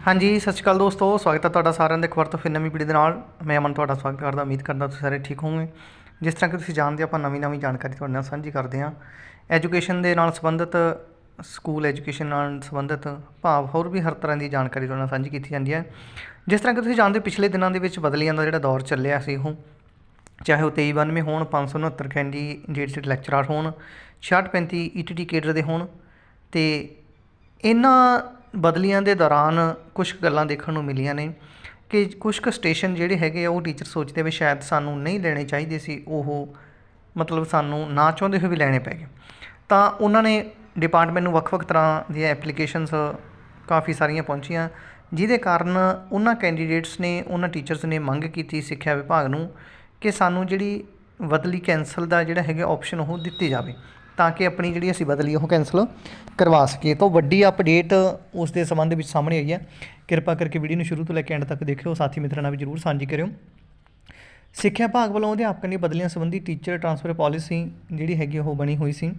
ਹਾਂਜੀ, ਸਤਿ ਸ਼੍ਰੀ ਅਕਾਲ ਦੋਸਤੋ, ਸਵਾਗਤ ਹੈ ਤੁਹਾਡਾ ਸਾਰਿਆਂ ਦਾ ਇੱਕ ਵਾਰ ਤੋਂ ਫਿਰ ਨਵੀਂ ਵੀਡੀਓ ਦੇ ਨਾਲ। ਮੈਂ ਅਮਨ ਤੁਹਾਡਾ ਸਵਾਗਤ ਕਰਦਾ, ਉਮੀਦ ਕਰਦਾ ਤੁਸੀਂ ਸਾਰੇ ਠੀਕ ਹੋਵੋਗੇ। ਜਿਸ ਤਰ੍ਹਾਂ ਕਿ ਤੁਸੀਂ ਜਾਣਦੇ ਆਪਾਂ ਨਵੀਂ ਨਵੀਂ ਜਾਣਕਾਰੀ ਤੁਹਾਡੇ ਨਾਲ ਸਾਂਝੀ ਕਰਦੇ ਹਾਂ। ਐਜੂਕੇਸ਼ਨ ਦੇ ਨਾਲ ਸੰਬੰਧਿਤ, ਸਕੂਲ ਐਜੂਕੇਸ਼ਨ ਨਾਲ ਸੰਬੰਧਿਤ ਭਾਵ ਹੋਰ ਵੀ ਹਰ ਤਰ੍ਹਾਂ ਦੀ ਜਾਣਕਾਰੀ ਤੁਹਾਡੇ ਨਾਲ ਸਾਂਝੀ ਕੀਤੀ ਜਾਂਦੀ ਹੈ। ਜਿਸ ਤਰ੍ਹਾਂ ਕਿ ਤੁਸੀਂ ਜਾਣਦੇ ਹੋ, ਪਿਛਲੇ ਦਿਨਾਂ ਦੇ ਵਿੱਚ ਬਦਲੀਆਂ ਦਾ ਜਿਹੜਾ ਦੌਰ ਚੱਲਿਆ ਸੀ ਉਹ, ਚਾਹੇ ਉਹ 2392 ਹੋਣ 569 ਕੈਂਡੀਡੇਟ ਲੈਕਚਰਰ ਹੋਣ 6635 ਈਟੀਟੀ ਕੇਡਰ ਦੇ ਹੋਣ, ਤੇ ਇਹਨਾਂ ਬਦਲੀਆਂ ਦੇ ਦੌਰਾਨ ਕੁਝ ਗੱਲਾਂ ਦੇਖਣ ਨੂੰ ਮਿਲੀਆਂ ਨੇ ਕਿ ਕੁਝ ਕੁ ਸਟੇਸ਼ਨ ਜਿਹੜੇ ਹੈਗੇ ਆ, ਉਹ ਟੀਚਰ ਸੋਚਦੇ ਵੀ ਸ਼ਾਇਦ ਸਾਨੂੰ ਨਹੀਂ ਲੈਣੇ ਚਾਹੀਦੇ ਸੀ, ਉਹ ਮਤਲਬ ਸਾਨੂੰ ਨਾ ਚਾਹੁੰਦੇ ਹੋਏ ਵੀ ਲੈਣੇ ਪੈ ਗਏ। ਤਾਂ ਉਹਨਾਂ ਨੇ ਡਿਪਾਰਟਮੈਂਟ ਨੂੰ ਵੱਖ-ਵੱਖ ਤਰ੍ਹਾਂ ਦੀਆਂ ਐਪਲੀਕੇਸ਼ਨਸ ਕਾਫੀ ਸਾਰੀਆਂ ਪਹੁੰਚੀਆਂ, ਜਿਹਦੇ ਕਾਰਨ ਉਹਨਾਂ ਕੈਂਡੀਡੇਟਸ ਨੇ, ਉਹਨਾਂ ਟੀਚਰਸ ਨੇ ਮੰਗ ਕੀਤੀ ਸਿੱਖਿਆ ਵਿਭਾਗ ਨੂੰ ਕਿ ਸਾਨੂੰ ਜਿਹੜੀ ਬਦਲੀ ਕੈਂਸਲ ਦਾ ਜਿਹੜਾ ਹੈਗਾ ਆਪਸ਼ਨ ਉਹ ਦਿੱਤੀ ਜਾਵੇ। ਤਾਂ ਕਿ ਆਪਣੀ ਜਿਹੜੀ ਅਸੀਂ ਬਦਲੀ ਉਹ ਕੈਂਸਲ ਕਰਵਾ ਸਕੀਏ। ਤਾਂ ਵੱਡੀ ਅਪਡੇਟ ਉਸ ਦੇ ਸੰਬੰਧ ਵਿੱਚ ਸਾਹਮਣੇ ਆਈ ਹੈ। ਕਿਰਪਾ ਕਰਕੇ ਵੀਡੀਓ ਨੂੰ ਸ਼ੁਰੂ ਤੋਂ ਲੈ ਕੇ ਐਂਡ ਤੱਕ ਦੇਖਿਓ। ਸਾਥੀ ਮਿੱਤਰਾਂ ਨਾਲ ਵੀ ਜਰੂਰ ਸਾਂਝੀ ਕਰਿਓ। ਸਿੱਖਿਆ ਵਿਭਾਗ ਵੱਲੋਂ ਅਧਿਆਪਕਾਂ ਦੀ ਬਦਲੀਆਂ ਸੰਬੰਧੀ ਟੀਚਰ ਟਰਾਂਸਫਰ ਪਾਲਿਸੀ ਜਿਹੜੀ ਹੈਗੀ ਉਹ ਬਣੀ ਹੋਈ ਸੀ।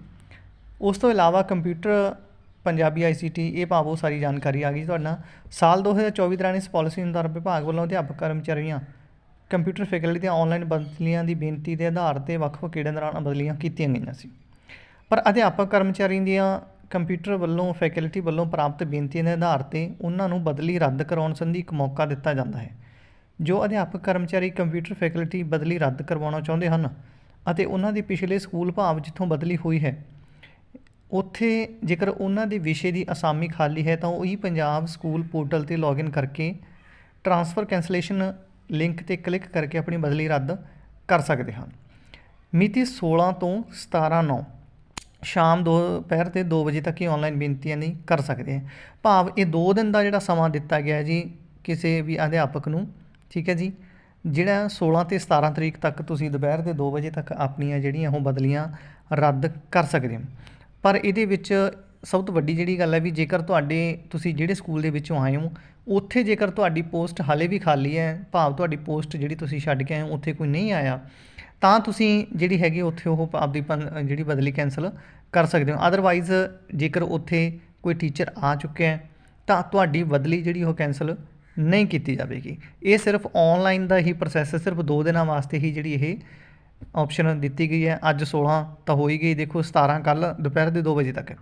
ਉਸ ਤੋਂ ਇਲਾਵਾ ਕੰਪਿਊਟਰ ਪੰਜਾਬੀ ਆਈਸੀਟੀ ਇਹ ਭਾਵੋ ਸਾਰੀ ਜਾਣਕਾਰੀ ਆ ਗਈ। ਤੁਹਾਡੇ ਨਾਲ ਸਾਲ 2024 ਦੌਰਾਨ ਇਸ ਪਾਲਿਸੀ ਅਨੁਸਾਰ ਵਿਭਾਗ ਵੱਲੋਂ ਅਧਿਆਪਕ ਕਰਮਚਾਰੀਆਂ ਕੰਪਿਊਟਰ ਫੈਕਲਟੀ ਦੀਆਂ ਆਨਲਾਈਨ ਬਦਲੀਆਂ ਦੀ ਬੇਨਤੀ ਦੇ ਆਧਾਰ ਤੇ ਵੱਖ-ਵੱਖ ਕਿਹੜੇ ਦੌਰਾਨ ਬਦਲੀਆਂ ਕੀਤੀਆਂ ਗਈਆਂ ਸੀ। ਪਰ ਅਧਿਆਪਕ ਕਰਮਚਾਰੀਆਂ ਦੀਆਂ ਕੰਪਿਊਟਰ ਵੱਲੋਂ, ਫੈਕਲਟੀ ਵੱਲੋਂ ਪ੍ਰਾਪਤ ਬੇਨਤੀਆਂ ਦੇ ਆਧਾਰ ਤੇ ਉਹਨਾਂ ਨੂੰ ਬਦਲੀ ਰੱਦ ਕਰਾਉਣ ਸੰਬੰਧੀ ਇੱਕ ਮੌਕਾ ਦਿੱਤਾ ਜਾਂਦਾ ਹੈ, ਜੋ ਅਧਿਆਪਕ ਕਰਮਚਾਰੀ ਕੰਪਿਊਟਰ ਫੈਕਲਟੀ ਬਦਲੀ ਰੱਦ ਕਰਵਾਉਣਾ ਚਾਹੁੰਦੇ ਹਨ ਅਤੇ ਉਹਨਾਂ ਦੀ ਪਿਛਲੇ ਸਕੂਲ ਭਾਵ ਜਿੱਥੋਂ ਬਦਲੀ ਹੋਈ ਹੈ। ਉੱਥੇ ਜੇਕਰ ਉਹਨਾਂ ਦੇ ਵਿਸ਼ੇ ਦੀ ਅਸਾਮੀ ਖਾਲੀ ਹੈ, ਤਾਂ ਉਹ ਹੀ ਪੰਜਾਬ ਸਕੂਲ ਪੋਰਟਲ ਤੇ ਲੌਗਇਨ ਕਰਕੇ ਟ੍ਰਾਂਸਫਰ ਕੈਂਸਲੇਸ਼ਨ ਲਿੰਕ ਤੇ ਕਲਿੱਕ ਕਰਕੇ ਆਪਣੀ ਬਦਲੀ ਰੱਦ ਕਰ ਸਕਦੇ ਹਨ। ਮਿਤੀ 16 ਤੋਂ 17 9 ਸ਼ਾਮ ਦੋ ਦੁਪਹਿਰ ਤੇ 2 ਵਜੇ ਤੱਕ ਹੀ ਆਨਲਾਈਨ ਬੇਨਤੀਆਂ ਨਹੀਂ ਕਰ ਸਕਦੇ। ਹੈ ਭਾਵ ਇਹ 2 ਦਿਨ ਦਾ ਜਿਹੜਾ ਸਮਾਂ ਦਿੱਤਾ ਗਿਆ ਹੈ ਜੀ, ਕਿਸੇ ਵੀ ਅਧਿਆਪਕ ਨੂੰ, ਠੀਕ ਹੈ ਜੀ? ਜਿਹੜਾ 16 ਤੇ 17 ਤਰੀਕ ਤੱਕ ਤੁਸੀਂ ਦੁਪਹਿਰ ਦੇ 2 ਵਜੇ ਤੱਕ ਆਪਣੀਆਂ ਜਿਹੜੀਆਂ ਉਹ ਬਦਲੀਆਂ ਰੱਦ ਕਰ ਸਕਦੇ ਹੋ। ਪਰ ਇਹਦੇ ਵਿੱਚ ਸਭ ਤੋਂ ਵੱਡੀ ਜਿਹੜੀ ਗੱਲ ਹੈ ਵੀ ਜੇਕਰ ਤੁਹਾਡੇ, ਤੁਸੀਂ ਜਿਹੜੇ ਸਕੂਲ ਦੇ ਵਿੱਚੋਂ ਆਏ ਹੋ, ਉੱਥੇ ਜੇਕਰ ਤੁਹਾਡੀ ਪੋਸਟ ਹਾਲੇ ਵੀ ਖਾਲੀ ਹੈ, ਭਾਵ ਤੁਹਾਡੀ ਪੋਸਟ ਜਿਹੜੀ ਤੁਸੀਂ ਛੱਡ ਕੇ ਆਏ ਹੋ, ਉੱਥੇ ਕੋਈ ਨਹੀਂ ਆਇਆ ਤਾਂ ਤੁਸੀਂ ਜਿਹੜੀ ਹੈਗੀ ਉੱਥੇ ਉਹ ਆਪਦੀ ਪਨ- ਜਿਹੜੀ ਬਦਲੀ ਕੈਂਸਲ ਕਰ ਸਕਦੇ ਹੋ। ਅਦਰਵਾਈਜ਼ ਜੇਕਰ ਉੱਥੇ ਕੋਈ ਟੀਚਰ ਆ ਚੁੱਕਿਆ ਹੈ, ਤਾਂ ਤੁਹਾਡੀ ਬਦਲੀ ਜਿਹੜੀ ਉਹ ਕੈਂਸਲ ਨਹੀਂ ਕੀਤੀ ਜਾਵੇਗੀ। ਇਹ ਸਿਰਫ ਆਨਲਾਈਨ ਦਾ ਹੀ ਪ੍ਰੋਸੈਸ ਹੈ ਸਿਰਫ 2 ਦਿਨਾਂ ਵਾਸਤੇ ਹੀ ਜਿਹੜੀ ਇਹ ਆਪਸ਼ਨ ਦਿੱਤੀ ਗਈ ਹੈ। ਅੱਜ 16 ਤਾਂ ਹੋਈ ਗਈ, ਦੇਖੋ 17 ਕੱਲ ਦੁਪਹਿਰ ਦੇ 2 ਵਜੇ ਤੱਕ।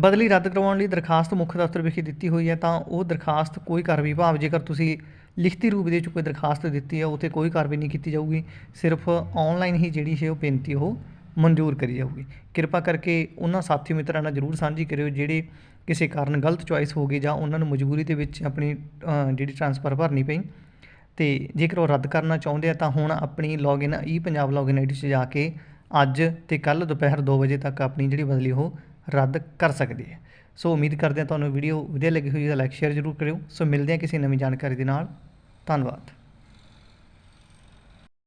ਬਦਲੀ ਰੱਦ ਕਰਵਾਉਣ ਲਈ ਦਰਖਾਸਤ ਮੁੱਖ ਦਫ਼ਤਰ ਵਿਖੇ ਦਿੱਤੀ ਹੋਈ ਹੈ, ਤਾਂ ਉਹ ਦਰਖਾਸਤ ਕੋਈ ਕਾਰਵਾਈ ਭਾਵ ਜੇਕਰ ਤੁਸੀਂ ਲਿਖਤੀ ਰੂਪ ਦੇ ਵਿੱਚ ਕੋਈ ਦਰਖਾਸਤ ਦਿੱਤੀ ਹੈ, ਉੱਥੇ ਕੋਈ ਕਾਰਵਾਈ ਨਹੀਂ ਕੀਤੀ ਜਾਊਗੀ, ਸਿਰਫ ਆਨਲਾਈਨ ਹੀ ਜਿਹੜੀ ਹੈ ਉਹ ਬੇਨਤੀ ਉਹ ਮਨਜ਼ੂਰ ਕਰੀ ਜਾਊਗੀ। ਕਿਰਪਾ ਕਰਕੇ ਉਹਨਾਂ ਸਾਥੀ ਮਿੱਤਰਾਂ ਨਾਲ ਜਰੂਰ ਸਾਂਝੀ ਕਰਿਓ, ਜਿਹੜੇ ਕਿਸੇ ਕਾਰਨ ਗਲਤ ਚੁਆਇਸ ਹੋ ਗਈ ਜਾਂ ਉਹਨਾਂ ਨੂੰ ਮਜਬੂਰੀ ਦੇ ਵਿੱਚ ਆਪਣੀ ਜਿਹੜੀ ਟ੍ਰਾਂਸਫਰ ਭਰਨੀ ਪਈ ਤੇ ਜੇਕਰ ਉਹ ਰੱਦ ਕਰਨਾ ਚਾਹੁੰਦੇ ਆ, ਤਾਂ ਹੁਣ ਆਪਣੀ login e Punjab login ID 'ਚ ਜਾ ਕੇ ਅੱਜ ਤੇ ਕੱਲ ਦੁਪਹਿਰ 2 ਵਜੇ ਤੱਕ ਆਪਣੀ ਜਿਹੜੀ ਬਦਲੀ ਉਹ ਰੱਦ ਕਰ ਸਕਦੇ ਹੈ ਸੋ ਉਮੀਦ ਕਰਦੇ ਹਾਂ ਤੁਹਾਨੂੰ ਵੀਡੀਓ ਵਧੀਆ ਲੱਗੀ ਹੋਈ ਤਾਂ ਲਾਈਕ ਸ਼ੇਅਰ ਜ਼ਰੂਰ ਕਰਿਓ। ਸੋ ਮਿਲਦੇ ਹਾਂ ਕਿਸੇ ਨਵੀਂ ਜਾਣਕਾਰੀ ਦੇ ਨਾਲ। ਧੰਨਵਾਦ।